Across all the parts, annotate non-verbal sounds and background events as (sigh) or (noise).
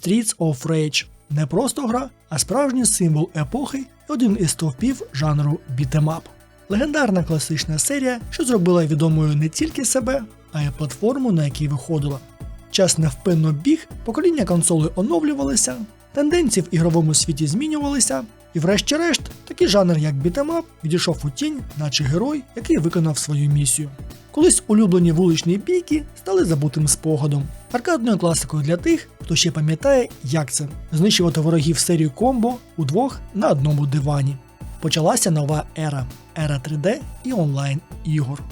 Streets of Rage. Не просто гра, а справжній символ епохи і один із стовпів жанру бітемап. Легендарна класична серія, що зробила відомою не тільки себе, а й платформу, на якій виходила. Час невпинно біг, покоління консолей оновлювалися, тенденції в ігровому світі змінювалися, і врешті-решт такий жанр, як бітемап, відійшов у тінь, наче герой, який виконав свою місію. Колись улюблені вуличні бійки стали забутим спогадом, аркадною класикою для тих, хто ще пам'ятає, як це знищувати ворогів серію комбо удвох на одному дивані. Почалася нова ера ера 3D і онлайн ігор.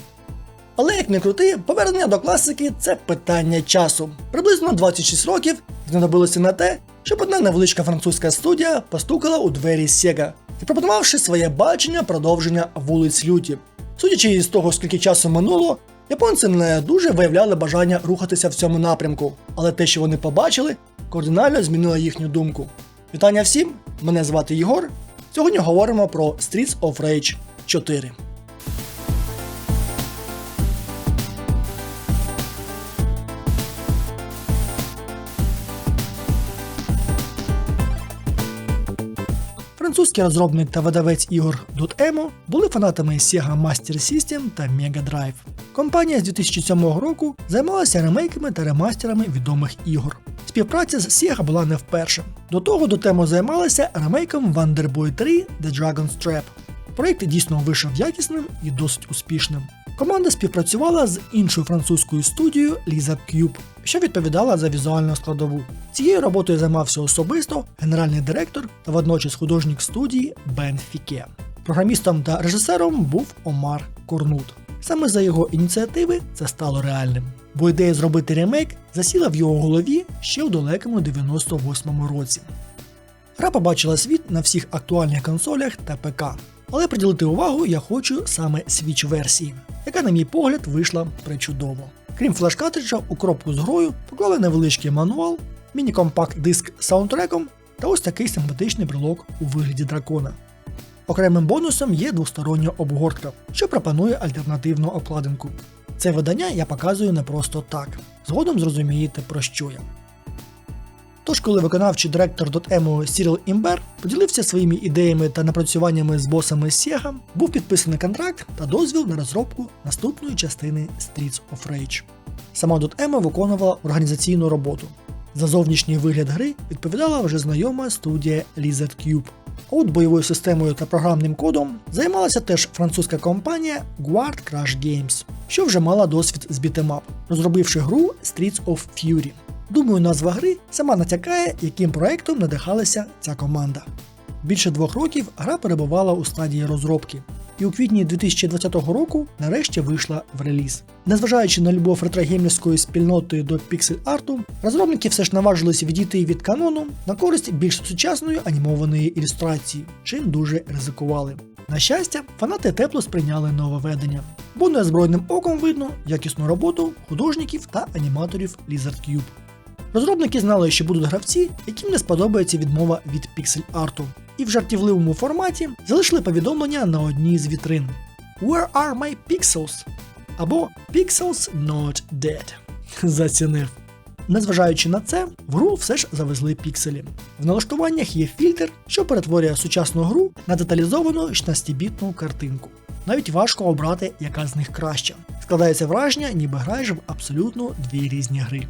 Але як не крути, повернення до класики це питання часу. Приблизно 26 років знадобилося на те, щоб одна невеличка французька студія постукала у двері Sega, запропонувавши своє бачення продовження вулиць люті. Судячи із того, скільки часу минуло, японці не дуже виявляли бажання рухатися в цьому напрямку, але те, що вони побачили, кардинально змінило їхню думку. Вітання всім! Мене звати Єгор. Сьогодні говоримо про Streets of Rage 4. Французький розробник та видавець ігор Dotemu були фанатами Sega Master System та Mega Drive. Компанія з 2007 року займалася ремейками та ремастерами відомих ігор. Співпраця з Sega була не вперше. До того Dotemu займалася ремейком Wonder Boy 3 The Dragon's Trap. Проєкт дійсно вийшов якісним і досить успішним. Команда співпрацювала з іншою французькою студією Lizard Cube, що відповідала за візуальну складову. Цією роботою займався особисто генеральний директор та водночас художник студії Бен Фіке. Програмістом та режисером був Омар Корнут. Саме за його ініціативи це стало реальним, бо ідея зробити ремейк засіла в його голові ще у далекому 98-му році. Гра побачила світ на всіх актуальних консолях та ПК, але приділити увагу я хочу саме Switch версії, яка, на мій погляд, вийшла причудово. Крім флеш-картриджа, у коробку з грою поклали невеличкий мануал, міні-компакт диск з саундтреком та ось такий симпатичний брелок у вигляді дракона. Окремим бонусом є двостороння обгортка, що пропонує альтернативну обкладинку. Це видання я показую не просто так. Згодом зрозумієте про що я. Тож, коли виконавчий директор Dotemu Cyril Імбер поділився своїми ідеями та напрацюваннями з босами Sega, був підписаний контракт та дозвіл на розробку наступної частини Streets of Rage. Сама Dotemu виконувала організаційну роботу. За зовнішній вигляд гри відповідала вже знайома студія Lizard Cube. От бойовою системою та програмним кодом займалася теж французька компанія Guard Crash Games, що вже мала досвід з бітемап, розробивши гру Streets of Fury. Думаю, назва гри сама натякає, яким проектом надихалася ця команда. Більше двох років гра перебувала у стадії розробки, і у квітні 2020 року нарешті вийшла в реліз. Незважаючи на любов ретрогеймерської спільноти до піксель-арту, розробники все ж наважилися відійти від канону на користь більш сучасної анімованої ілюстрації, чим дуже ризикували. На щастя, фанати тепло сприйняли нововведення, бо неозброєним оком видно якісну роботу художників та аніматорів Lizard Cube. Розробники знали, що будуть гравці, яким не сподобається відмова від піксель-арту, і в жартівливому форматі залишили повідомлення на одній з вітрин: Where are my pixels? або Pixels not dead. (laughs) Зацінив. Незважаючи на це, в гру все ж завезли пікселі. В налаштуваннях є фільтр, що перетворює сучасну гру на деталізовану 16-бітну картинку. Навіть важко обрати, яка з них краща. Складається враження, ніби граєш в абсолютно дві різні гри.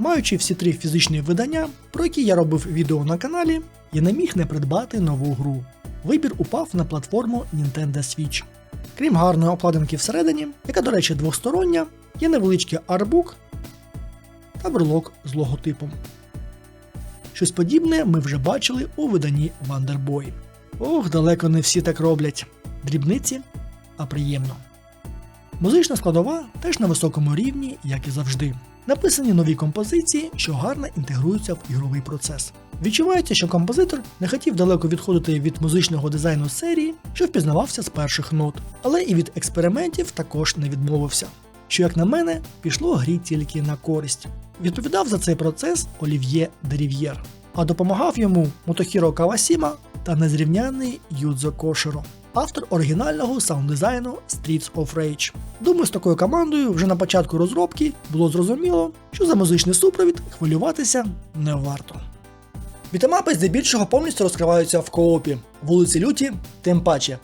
Маючи всі три фізичні видання, про які я робив відео на каналі, я не міг не придбати нову гру. Вибір упав на платформу Nintendo Switch. Крім гарної обкладинки всередині, яка, до речі, двостороння, є невеличкий арбук та брелок з логотипом. Щось подібне ми вже бачили у виданні Wonderboy. Ох, далеко не всі так роблять. Дрібниці, а приємно. Музична складова теж на високому рівні, як і завжди. Написані нові композиції, що гарно інтегруються в ігровий процес. Відчувається, що композитор не хотів далеко відходити від музичного дизайну серії, що впізнавався з перших нот, але і від експериментів також не відмовився. Що, як на мене, пішло грі тільки на користь. Відповідав за цей процес Олів'є Дерів'єр, а допомагав йому Мотохіро Кавасіма та незрівняний Юдзо Коширо. Автор оригінального саунд-дизайну Streets of Rage. Думаю, з такою командою вже на початку розробки було зрозуміло, що за музичний супровід хвилюватися не варто. Бітемапи здебільшого повністю розкриваються в коопі, вулиці люті, тим паче.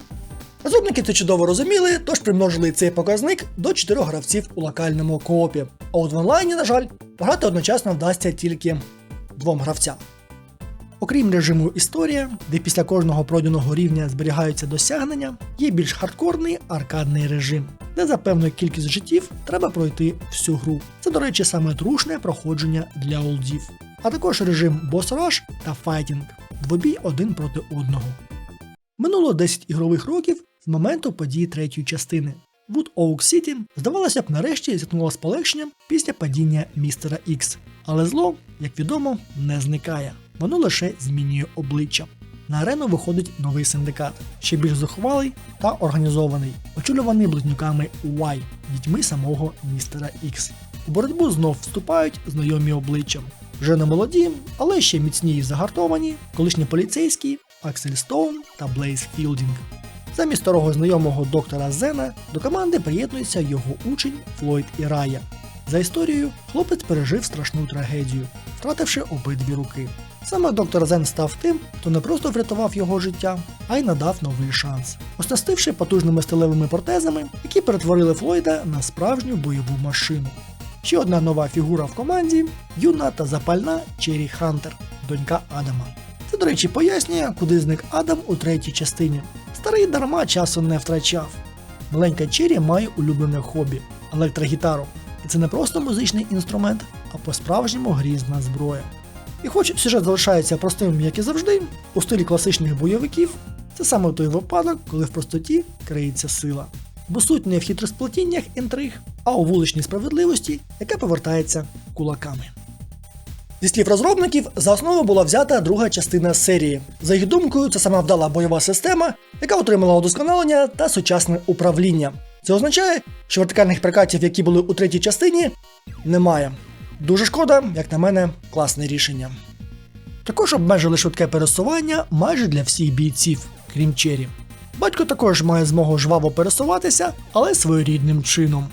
Розробники це чудово розуміли, тож примножили цей показник до 4 гравців у локальному коопі. А от в онлайні, на жаль, пограти одночасно вдасться тільки двом гравцям. Окрім режиму історія, де після кожного пройденого рівня зберігаються досягнення, є більш хардкорний аркадний режим, де за певну кількість життів треба пройти всю гру. Це, до речі, саме трушне проходження для олдів. А також режим Boss Rush та Fighting двобій один проти одного. Минуло 10 ігрових років з моменту події третьої частини. Wood Oak City, здавалося б, нарешті зіткнула з полегшенням після падіння містера Ікс. Але зло, як відомо, не зникає. Воно лише змінює обличчя. На арену виходить новий синдикат, ще більш зухвалий та організований, очолюваний близнюками Y, дітьми самого містера Ікс. У боротьбу знов вступають знайомі обличчя. Вже не молоді, але ще міцні і загартовані, колишні поліцейські Аксель Стоун та Блейз Філдінг. Замість старого знайомого доктора Зена до команди приєднується його учень Флойд Ірая. За історією, хлопець пережив страшну трагедію, втративши обидві руки. Саме доктор Зен став тим, хто не просто врятував його життя, а й надав новий шанс, оснастивши потужними сталевими протезами, які перетворили Флойда на справжню бойову машину. Ще одна нова фігура в команді юна та запальна Черрі Хантер, донька Адама. Це, до речі, пояснює, куди зник Адам у третій частині. Старий дарма часу не втрачав. Маленька Черрі має улюблене хобі електрогітару. І це не просто музичний інструмент, а по-справжньому грізна зброя. І хоч сюжет залишається простим, як і завжди, у стилі класичних бойовиків, це саме той випадок, коли в простоті криється сила. Бо суть не в хитросплетіннях інтриг, а у вуличній справедливості, яка повертається кулаками. Зі слів розробників, за основу була взята друга частина серії. За їх думкою, це сама вдала бойова система, яка отримала удосконалення та сучасне управління. Це означає, що вертикальних прикатів, які були у третій частині, немає. Дуже шкода, як на мене, класне рішення. Також обмежили швидке пересування майже для всіх бійців, крім Чері. Батько також має змогу жваво пересуватися, але своєрідним чином.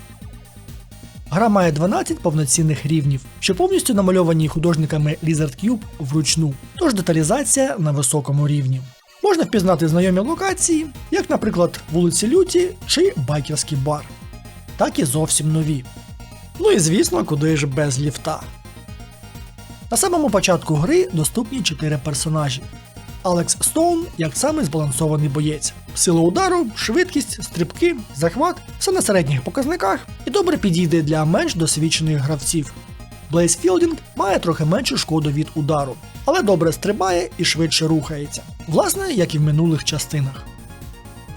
Гра має 12 повноцінних рівнів, що повністю намальовані художниками Lizard Cube вручну, тож деталізація на високому рівні. Можна впізнати знайомі локації, як, наприклад, вулиці Люті чи байкерський бар, так і зовсім нові. Ну і звісно, куди ж без ліфта. На самому початку гри доступні 4 персонажі. Алекс Стоун як самий збалансований боєць. Сила удару, швидкість, стрибки, захват все на середніх показниках і добре підійде для менш досвідчених гравців. Блейз Філдінг має трохи меншу шкоду від удару, але добре стрибає і швидше рухається. Власне, як і в минулих частинах.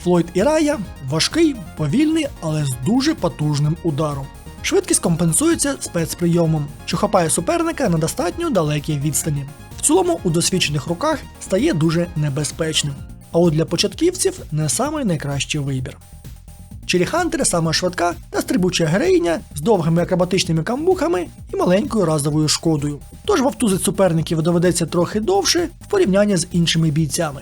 Флойд Ірая важкий, повільний, але з дуже потужним ударом. Швидкість компенсується спецприйомом, що хапає суперника на достатньо далекій відстані. В цілому у досвідчених руках стає дуже небезпечним. А от для початківців не самий найкращий вибір. Чері Хантер саме швидка та стрибуча героїня з довгими акробатичними камбухами і маленькою разовою шкодою. Тож вовтузить суперників доведеться трохи довше в порівнянні з іншими бійцями.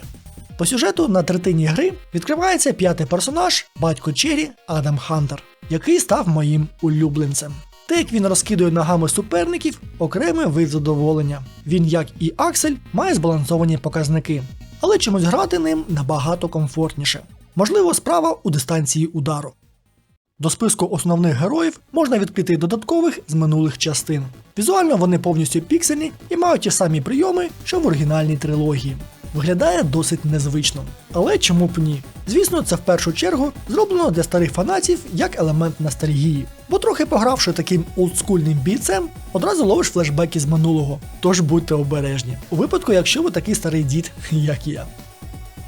По сюжету на третині гри відкривається п'ятий персонаж, батько Чері Адам Хантер, який став моїм улюбленцем. Те, як він розкидує ногами суперників, окреме вид задоволення. Він, як і Аксель, має збалансовані показники, але чомусь грати ним набагато комфортніше. Можливо, справа у дистанції удару. До списку основних героїв можна відкрити додаткових з минулих частин. Візуально вони повністю піксельні і мають ті самі прийоми, що в оригінальній трилогії. Виглядає досить незвично. Але чому б ні? Звісно, це в першу чергу зроблено для старих фанатів як елемент ностальгії. Бо трохи погравши таким олдскульним бійцем, одразу ловиш флешбеки з минулого. Тож будьте обережні. У випадку, якщо ви такий старий дід, (laughs) як я.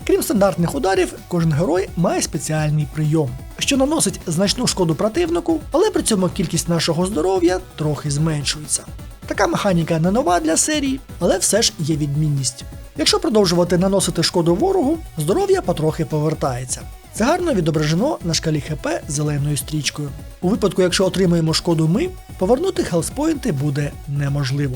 Крім стандартних ударів, кожен герой має спеціальний прийом, що наносить значну шкоду противнику, але при цьому кількість нашого здоров'я трохи зменшується. Така механіка не нова для серії, але все ж є відмінність. Якщо продовжувати наносити шкоду ворогу, здоров'я потрохи повертається. Це гарно відображено на шкалі ХП зеленою стрічкою. У випадку, якщо отримаємо шкоду ми, повернути хелспойнти буде неможливо.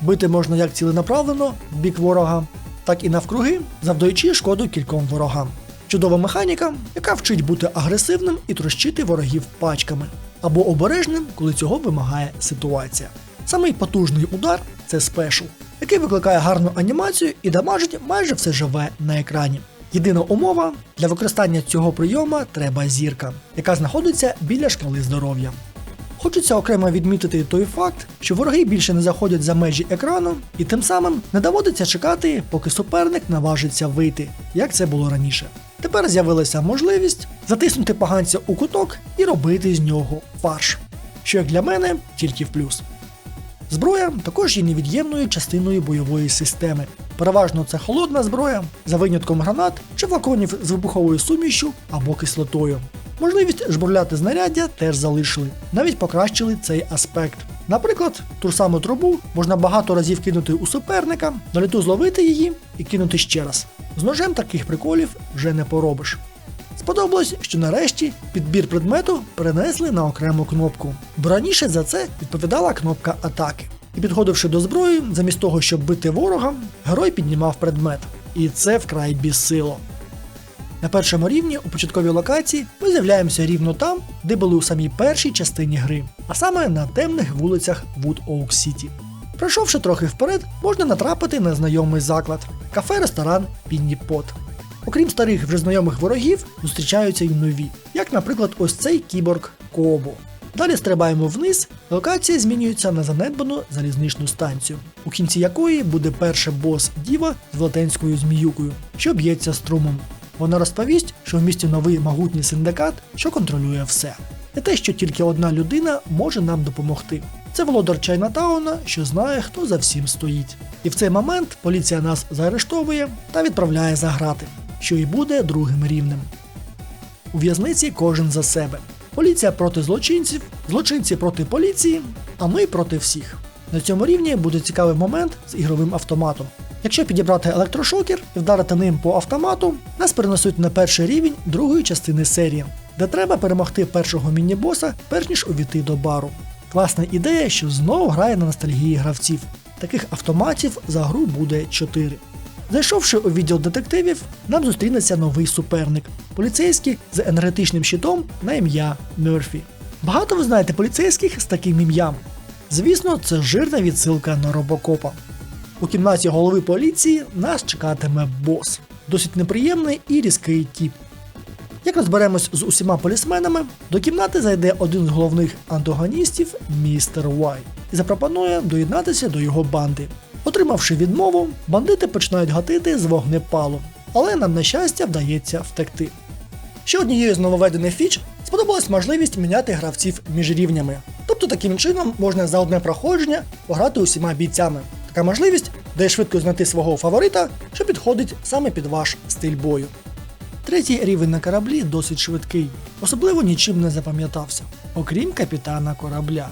Бити можна як ціленаправлено в бік ворога, так і навкруги, завдаючи шкоду кільком ворогам. Чудова механіка, яка вчить бути агресивним і трощити ворогів пачками, або обережним, коли цього вимагає ситуація. Самий потужний удар це спешл, який викликає гарну анімацію і дамажить майже все живе на екрані. Єдина умова для використання цього прийома треба зірка, яка знаходиться біля шкали здоров'я. Хочеться окремо відмітити той факт, що вороги більше не заходять за межі екрану, і тим самим не доводиться чекати, поки суперник наважиться вийти, як це було раніше. Тепер з'явилася можливість затиснути поганця у куток і робити з нього фарш, що як для мене тільки в плюс. Зброя також є невід'ємною частиною бойової системи. Переважно це холодна зброя, за винятком гранат чи флаконів з вибуховою сумішю або кислотою. Можливість жбурляти знаряддя теж залишили, навіть покращили цей аспект. Наприклад, ту саму трубу можна багато разів кинути у суперника, на літу зловити її і кинути ще раз. З ножем таких приколів вже не поробиш. Сподобалось, що нарешті підбір предмету перенесли на окрему кнопку, бо раніше за це відповідала кнопка атаки. І підходивши до зброї, замість того, щоб бити ворога, герой піднімав предмет. І це вкрай бісило. На першому рівні у початковій локації ми з'являємося рівно там, де були у самій першій частині гри, а саме на темних вулицях Wood Oak City. Пройшовши трохи вперед, можна натрапити на знайомий заклад кафе-ресторан Пінні Пот. Окрім старих вже знайомих ворогів, зустрічаються й нові, як, наприклад, ось цей кіборг Кобо. Далі стрибаємо вниз, локація змінюється на занедбану залізничну станцію, у кінці якої буде перший бос Діва з велетенською зміюкою, що б'ється струмом. Вона розповість, що в місті новий могутній синдикат, що контролює все. Не те, що тільки одна людина може нам допомогти. Це володар Чайнатауна, що знає, хто за всім стоїть. І в цей момент поліція нас заарештовує та відправляє за грати, що і буде другим рівнем. У в'язниці кожен за себе. Поліція проти злочинців, злочинці проти поліції, а ми проти всіх. На цьому рівні буде цікавий момент з ігровим автоматом. Якщо підібрати електрошокер і вдарити ним по автомату, нас перенесуть на перший рівень другої частини серії, де треба перемогти першого міні-боса, перш ніж увійти до бару. Класна ідея, що знову грає на ностальгії гравців. Таких автоматів за гру буде 4. Зайшовши у відділ детективів, нам зустрінеться новий суперник поліцейський з енергетичним щитом на ім'я Мерфі. Багато ви знаєте поліцейських з таким ім'ям. Звісно, це жирна відсилка на робокопа. У кімнаті голови поліції нас чекатиме бос. Досить неприємний і різкий тіп. Як розберемось з усіма полісменами, до кімнати зайде один з головних антагоністів містер Уай і запропонує доєднатися до його банди. Отримавши відмову, бандити починають гатити з вогнепалу, але нам, на щастя, вдається втекти. Ще однією з нововведених фіч сподобалась можливість міняти гравців між рівнями. Тобто таким чином можна за одне проходження пограти усіма бійцями. Така можливість дає швидко знайти свого фаворита, що підходить саме під ваш стиль бою. Третій рівень на кораблі досить швидкий, особливо нічим не запам'ятався, окрім капітана корабля.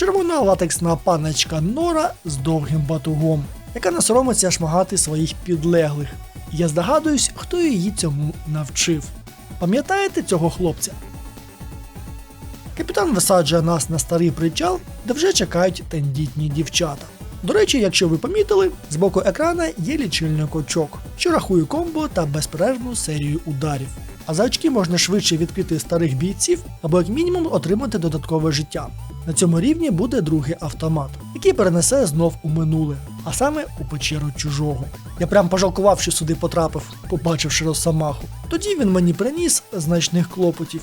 Червона латексна паночка Нора з довгим батугом, яка не соромиться шмагати своїх підлеглих. Я здогадуюсь, хто її цьому навчив. Пам'ятаєте цього хлопця? Капітан висаджує нас на старий причал, де вже чекають тендітні дівчата. До речі, якщо ви помітили, з боку екрана є лічильник очок, що рахує комбо та безперервну серію ударів. А за очки можна швидше відкрити старих бійців або як мінімум отримати додаткове життя. На цьому рівні буде другий автомат, який перенесе знов у минуле, а саме у печеру чужого. Я прям пожалкував, що сюди потрапив, побачивши Росомаху. Тоді він мені приніс значних клопотів.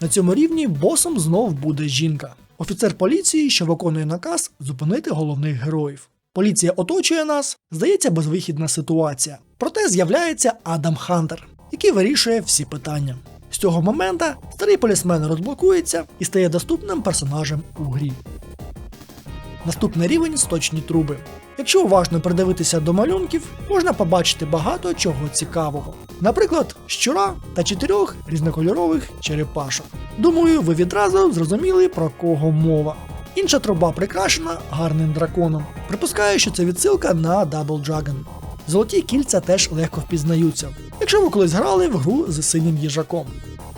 На цьому рівні босом знов буде жінка. Офіцер поліції, що виконує наказ зупинити головних героїв. Поліція оточує нас, здається, безвихідна ситуація. Проте з'являється Адам Хантер, який вирішує всі питання. З цього момента старий полісмен розблокується і стає доступним персонажем у грі. Наступний рівень сточні труби. Якщо уважно придивитися до малюнків, можна побачити багато чого цікавого. Наприклад, щура та чотирьох різнокольорових черепашок. Думаю, ви відразу зрозуміли про кого мова. Інша труба прикрашена гарним драконом. Припускаю, що це відсилка на Double Dragon. Золоті кільця теж легко впізнаються, якщо ви колись грали в гру з синім їжаком.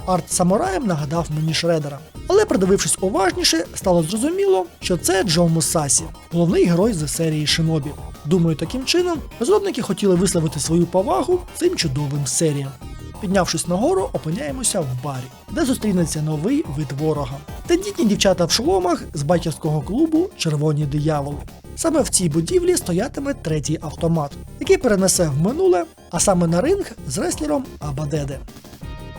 Арт самураєм нагадав мені Шредера. Але придивившись уважніше, стало зрозуміло, що це Джо Мусасі, головний герой з серії Шинобі. Думаю, таким чином розробники хотіли висловити свою повагу цим чудовим серіям. Піднявшись нагору, опиняємося в барі, де зустрінеться новий вид ворога. Тендітні дівчата в шоломах з байкерського клубу Червоні дияволи. Саме в цій будівлі стоятиме третій автомат, який перенесе в минуле, а саме на ринг з реслером Абадеде.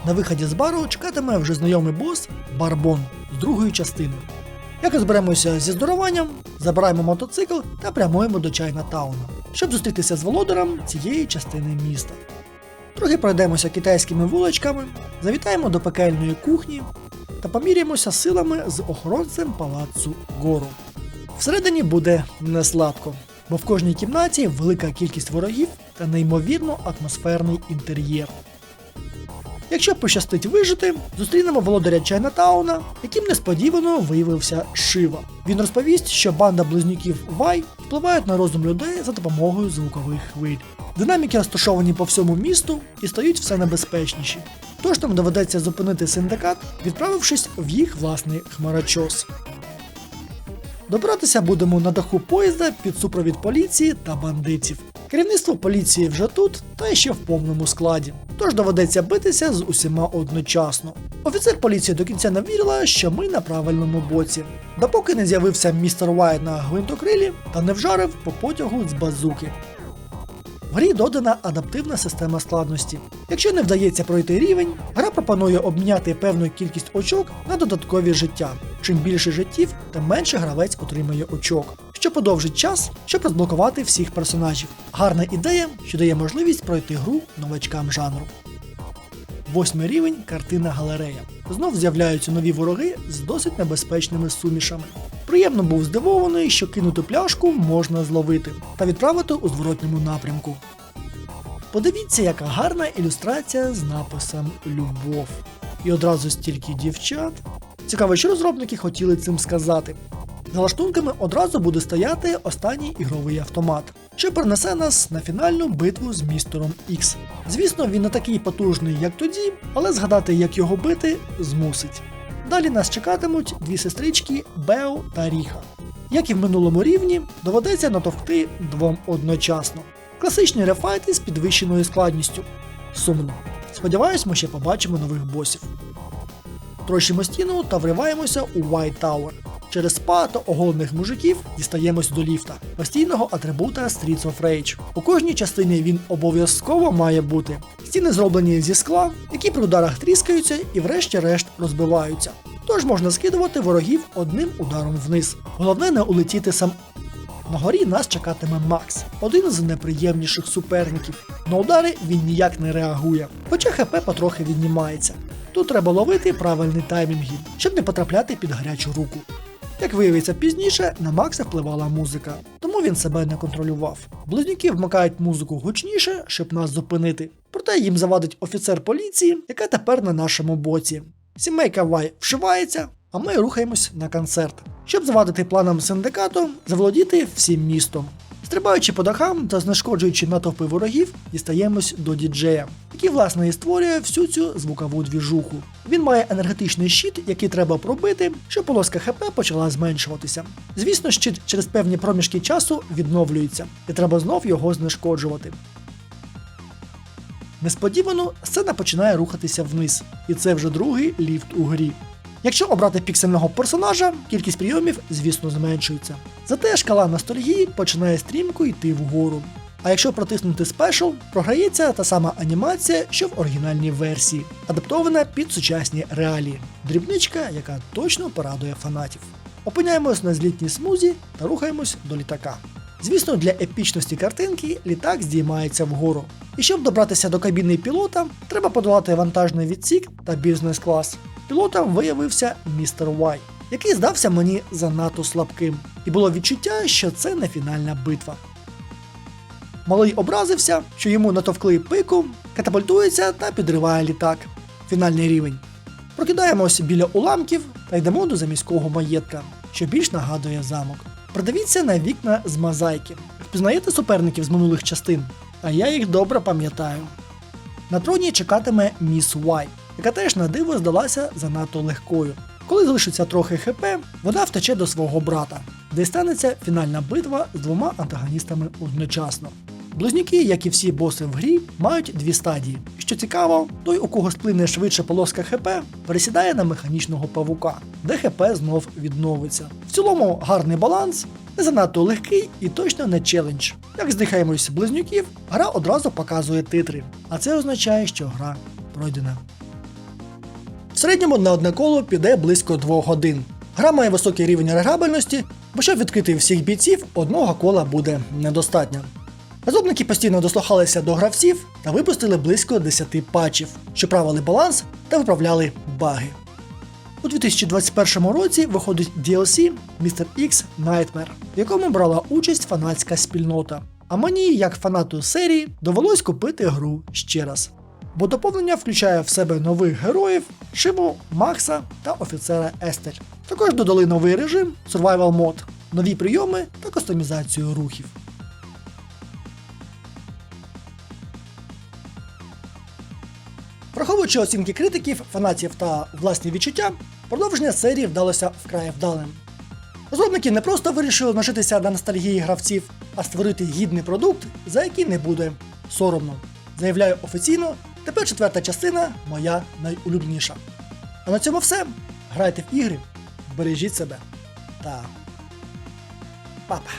На виході з бару чекатиме вже знайомий бос Барбон з другої частини. Як розберемося зі здоруванням, забираємо мотоцикл та прямуємо до Чайна-тауна, щоб зустрітися з володарем цієї частини міста. Трохи пройдемося китайськими вуличками, завітаємо до пекельної кухні та поміряємося силами з охоронцем палацу Гору. Всередині буде несладко, бо в кожній кімнаті велика кількість ворогів та неймовірно атмосферний інтер'єр. Якщо пощастить вижити, зустрінемо володаря Чайнатауна, яким несподівано виявився Шива. Він розповість, що банда близнюків Вай впливають на розум людей за допомогою звукових хвиль. Динаміки розташовані по всьому місту і стають все небезпечніші. Тож нам доведеться зупинити синдикат, відправившись в їх власний хмарочос. Добиратися будемо на даху поїзда під супровід поліції та бандитів. Керівництво поліції вже тут, та ще в повному складі. Тож доведеться битися з усіма одночасно. Офіцер поліції до кінця не вірила, що ми на правильному боці. Допоки не з'явився містер Уайт на гвинтокрилі та не вжарив по потягу з базуки. Грі додана адаптивна система складності. Якщо не вдається пройти рівень, гра пропонує обміняти певну кількість очок на додаткові життя. Чим більше життів, тим менше гравець отримає очок, що подовжить час, щоб розблокувати всіх персонажів. Гарна ідея, що дає можливість пройти гру новачкам жанру. Восьмий рівень картина галерея. Знов з'являються нові вороги з досить небезпечними сумішами. Приємно був здивований, що кинуту пляшку можна зловити та відправити у зворотньому напрямку. Подивіться, яка гарна ілюстрація з написом Любов. І одразу стільки дівчат. Цікаво, що розробники хотіли цим сказати. За лаштунками одразу буде стояти останній ігровий автомат, що перенесе нас на фінальну битву з містером Ікс. Звісно, він не такий потужний, як тоді, але згадати, як його бити, змусить. Далі нас чекатимуть дві сестрички Бео та Ріха. Як і в минулому рівні, доведеться натовкти двом одночасно. Класичні рефайти з підвищеною складністю. Сумно. Сподіваюсь, ми ще побачимо нових босів. Трощимо стіну та вриваємося у White Tower. Через спа та оголених мужиків дістаємось до ліфта, постійного атрибута Streets of Rage. У кожній частині він обов'язково має бути. Стіни зроблені зі скла, які при ударах тріскаються і врешті-решт розбиваються. Тож можна скидувати ворогів одним ударом вниз. Головне не улетіти сам. На горі нас чекатиме Макс, один з найприємніших суперників. На удари він ніяк не реагує, хоча ХП потрохи віднімається. Тут треба ловити правильні таймінги, щоб не потрапляти під гарячу руку. Як виявиться пізніше, на Макса впливала музика, тому він себе не контролював. Близнюки вмикають музику гучніше, щоб нас зупинити. Проте їм завадить офіцер поліції, яка тепер на нашому боці. Сімейка Вай вшивається, а ми рухаємось на концерт, щоб завадити планам синдикату заволодіти всім містом. Стрибаючи по дахам та знешкоджуючи натовпи ворогів, дістаємось до діджея, який власне і створює всю цю звукову двіжуху. Він має енергетичний щит, який треба пробити, щоб полоска ХП почала зменшуватися. Звісно, щит через певні проміжки часу відновлюється, і треба знов його знешкоджувати. Несподівано сцена починає рухатися вниз, і це вже другий ліфт у грі. Якщо обрати піксельного персонажа, кількість прийомів, звісно, зменшується. Зате шкала ностальгії починає стрімко йти вгору. А якщо протиснути спешл, програється та сама анімація, що в оригінальній версії, адаптована під сучасні реалії. Дрібничка, яка точно порадує фанатів. Опиняємось на злітній смузі та рухаємось до літака. Звісно, для епічності картинки літак здіймається вгору. І щоб добратися до кабіни пілота, треба подолати вантажний відсік та бізнес-клас. Пілотом виявився містер Вай, який здався мені занадто слабким, і було відчуття, що це не фінальна битва. Малий образився, що йому натовкли пику, катапультується та підриває літак. Фінальний рівень. Прокидаємось біля уламків та йдемо до заміського маєтка, що більш нагадує замок. Придивіться на вікна з мозаїки. Впізнаєте суперників з минулих частин? А я їх добре пам'ятаю. На троні чекатиме міс Уай, яка теж на диво здалася занадто легкою. Коли залишиться трохи ХП, вона втече до свого брата, де станеться фінальна битва з двома антагоністами одночасно. Близнюки, як і всі боси в грі, мають дві стадії. Що цікаво, той, у кого сплине швидше полоска ХП, пересідає на механічного павука, де ХП знов відновиться. В цілому гарний баланс, не занадто легкий і точно не челендж. Як здихаємось близнюків, гра одразу показує титри, а це означає, що гра пройдена. Середньому на одне коло піде близько 2 годин. Гра має високий рівень регабельності, бо щоб відкрити всіх бійців, одного кола буде недостатньо. Розробники постійно дослухалися до гравців та випустили близько 10 патчів, що правили баланс та виправляли баги. У 2021 році виходить DLC Mr. X Nightmare, в якому брала участь фанатська спільнота. А мені, як фанату серії, довелось купити гру ще раз. Бо доповнення включає в себе нових героїв, Шибу, Макса та офіцера Естель. Також додали новий режим Survival Mode, нові прийоми та кастомізацію рухів. Враховуючи оцінки критиків, фанатів та власні відчуття, продовження серії вдалося вкрай вдалим. Розробники не просто вирішили нажитися на ностальгії гравців, а створити гідний продукт, за який не буде соромно. Заявляю офіційно, тепер четверта частина моя найулюбленіша. А на цьому все. Грайте в ігри, бережіть себе та папа.